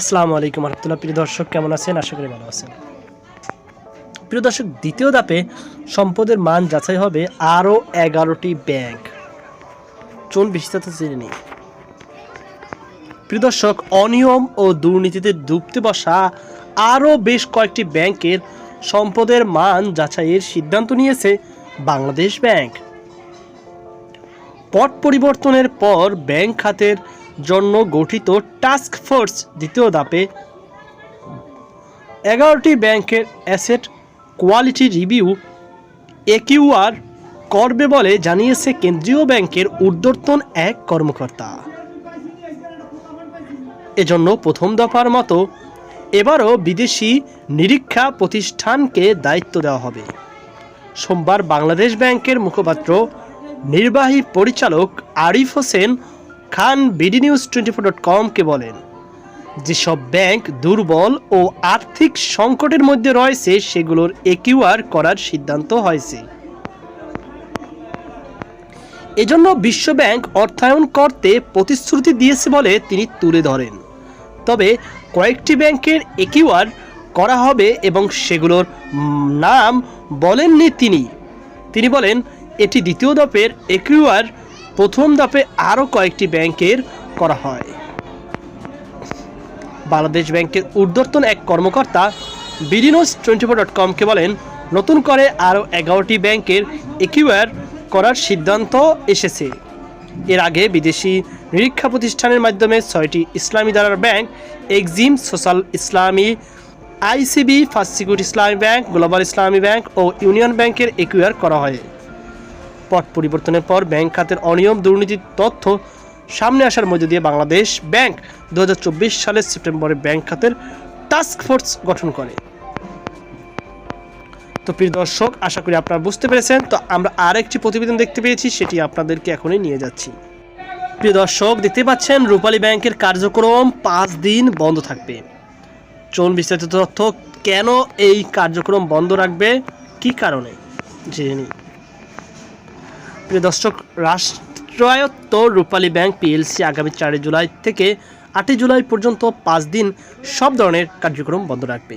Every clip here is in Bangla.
আসসালামু আলাইকুম রহমতুল্লাহ। প্রিয় দর্শক, কেমন আছেন? আশা করি ভালো আছেন। প্রিয় দর্শক, দ্বিতীয় ধাপে সম্পদের মান যাচাই হবে আরও এগারোটি ব্যাংক। চুন বিস্তারিত জেনে নিই। প্রিয় দর্শক, অনিয়ম ও দুর্নীতিতে ডুবতে বসা আরও বেশ কয়েকটি ব্যাংকের সম্পদের মান যাচাইয়ের সিদ্ধান্ত নিয়েছে বাংলাদেশ ব্যাংক। পট পরিবর্তনের পর ব্যাংক খাতের জন্য গঠিত টাস্ক ফোর্স দ্বিতীয় ধাপে এগারোটি ব্যাংকের অ্যাসেট কোয়ালিটি রিভিউ একিউআর করবে বলে জানিয়েছে কেন্দ্রীয় ব্যাংকের ঊর্ধ্বতন এক কর্মকর্তা। এজন্য প্রথম দফার মতো এবারও বিদেশি নিরীক্ষা প্রতিষ্ঠানকে দায়িত্ব দেওয়া হবে। সোমবার বাংলাদেশ ব্যাংকের মুখপাত্র নির্বাহী পরিচালক Arif Hossain Khan BD news twenty four dot কমকে বলেন, যেসব ব্যাংক দুর্বল ও আর্থিক সংকটের মধ্যে রয়েছে, সেগুলোর একিউআর করার সিদ্ধান্ত হয়েছে। এজন্য বিশ্ব ব্যাংক অর্থায়ন করতে প্রতিশ্রুতি দিয়েছে বলে তিনি তুলে ধরেন। তবে কয়েকটি ব্যাংকের একিউআর করা হবে এবং সেগুলোর নাম বলেননি তিনি। তিনি বলেন এটি দ্বিতীয় ধাপের একিউআর প্রথম ধাপে আরও কয়েকটি ব্যাংকের করা হয়। বাংলাদেশ ব্যাংকের ঊর্ধ্বতন এক কর্মকর্তা বিডিনোস টোয়েন্টি ফোর ডট কমকে বলেন, নতুন করে আরও এগারোটি ব্যাংকের একিউআর করার সিদ্ধান্ত এসেছে। এর আগে বিদেশি নিরীক্ষা প্রতিষ্ঠানের মাধ্যমে ছয়টি Islami দ্বারার bank, EXIM, social Islami, ICB, first security Islami bank, global Islami bank ও ইউনিয়ন ব্যাংকের একিউআর করা হয়। পট পরিবর্তনের পর ব্যাংক খাতের অনিয়ম, দুর্নীতির তথ্য সামনে আসার মধ্যে দিয়ে বাংলাদেশ ব্যাংক দু হাজার চব্বিশ সালের সেপ্টেম্বরে ব্যাংক খাতের টাস্ক ফোর্স গঠন করে। তো প্রিয় দর্শক, আশা করি আপনারা বুঝতে পেরেছেন। তো আমরা আরেকটি প্রতিবেদন দেখতে পেয়েছি, সেটি আপনাদেরকে এখনই নিয়ে যাচ্ছি। প্রিয় দর্শক, দেখতে পাচ্ছেন, রূপালী ব্যাংকের কার্যক্রম পাঁচ দিন বন্ধ থাকবে। চলুন বিস্তারিত তথ্য, কেন এই কার্যক্রম বন্ধ রাখবে, কি কারণে? জেনে নিই। প্রিয় দর্শক, রাষ্ট্রায়ত্ত রূপালী ব্যাংক পিএলসি আগামী চারই জুলাই থেকে আটই জুলাই পর্যন্ত পাঁচ দিন সব ধরনের কার্যক্রম বন্ধ রাখবে।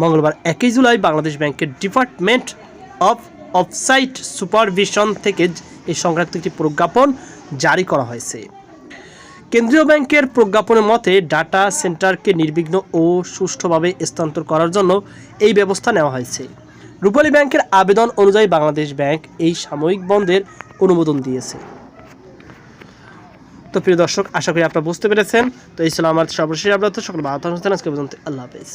মঙ্গলবার একই জুলাই বাংলাদেশ ব্যাংকের ডিপার্টমেন্ট অফ অফসাইট সুপারভিশন থেকে এই সংক্রান্ত একটি প্রজ্ঞাপন জারি করা হয়েছে। কেন্দ্রীয় ব্যাংকের প্রজ্ঞাপনের মতে ডাটা সেন্টারকে নির্বিঘ্ন ও সুষ্ঠুভাবে স্থানান্তর করার জন্য এই ব্যবস্থা নেওয়া হয়েছে। রূপালী ব্যাংকের আবেদন অনুযায়ী বাংলাদেশ ব্যাংক এই সাময়িক বন্ধের অনুমোদন দিয়েছে। তো প্রিয় দর্শক, আশা করি আপনারা বুঝতে পেরেছেন। তো এই ছিল আমার সর্বশেষ আপনার সকল থাকুন আজকে পর্যন্ত আল্লাহ হাফেজ।